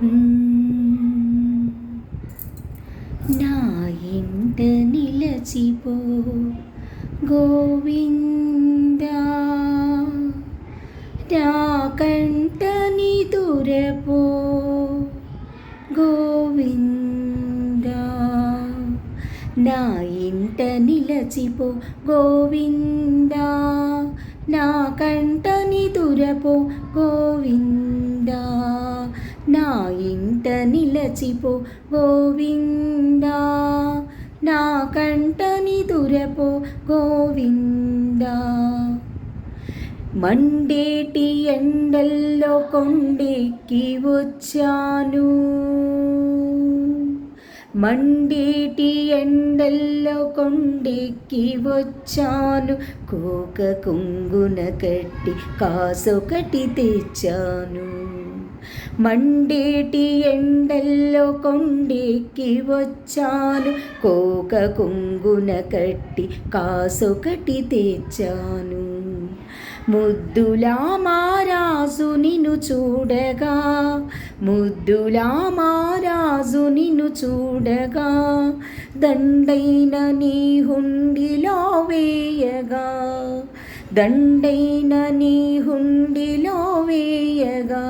నా ఇంట నిలచిపో గోవింద నా కంట నిదురపో గోవింద నా ఇంట నిలచిపో గోవింద నా కంట నిదురపో గోవిందా నా ఇంట నిలచిపో గోవిందా. నా కంట నిదురపో గోవిందా. మండేటి ఎండల్లో కొండెక్కి వచ్చాను. మండేటి ఎండల్లో కొండెక్కి వచ్చాను. కోక కొంగున కట్టి కాసొకటి తెచ్చాను. మండేటి ఎండల్లో కొండెక్కి వచ్చాను. కోక కొంగున కట్టి కాసొకటి తెచ్చాను. ముద్దులా మారాజు నిన్ను చూడగా ముద్దులా మారాజు నిన్ను చూడగా దండైన నీ హుండిలో వేయగా దండైన నీ హుండిలో వేయగా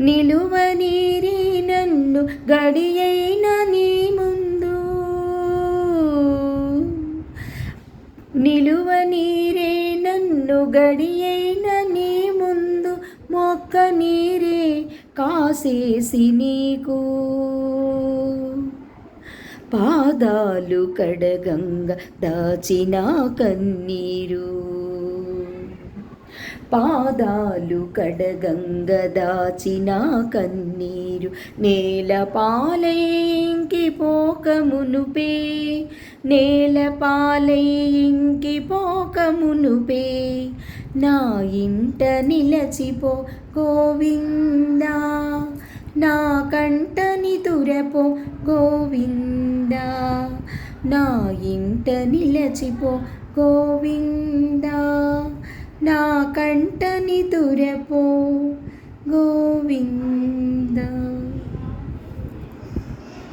నిలువ నీరి నన్ను గడియైన నీ ముందు. నిలువ నీరే నన్ను గడియైన నీ ముందు. మొక్క నీరే కాసేసి నీకు. పాదాలు కడగంగ దాచిన కన్నీరు. పాదాలు కడగంగ దాచిన కన్నీరు నేల పాలైంకి పోకమునుపే నేల పాలైంకి పోకమునుపే. నా ఇంట నిలచిపో గోవిందా నా కంటని తురపో గోవిందా నా ఇంట నిలచిపో గోవింద. నా కంటని తురపో గోవింద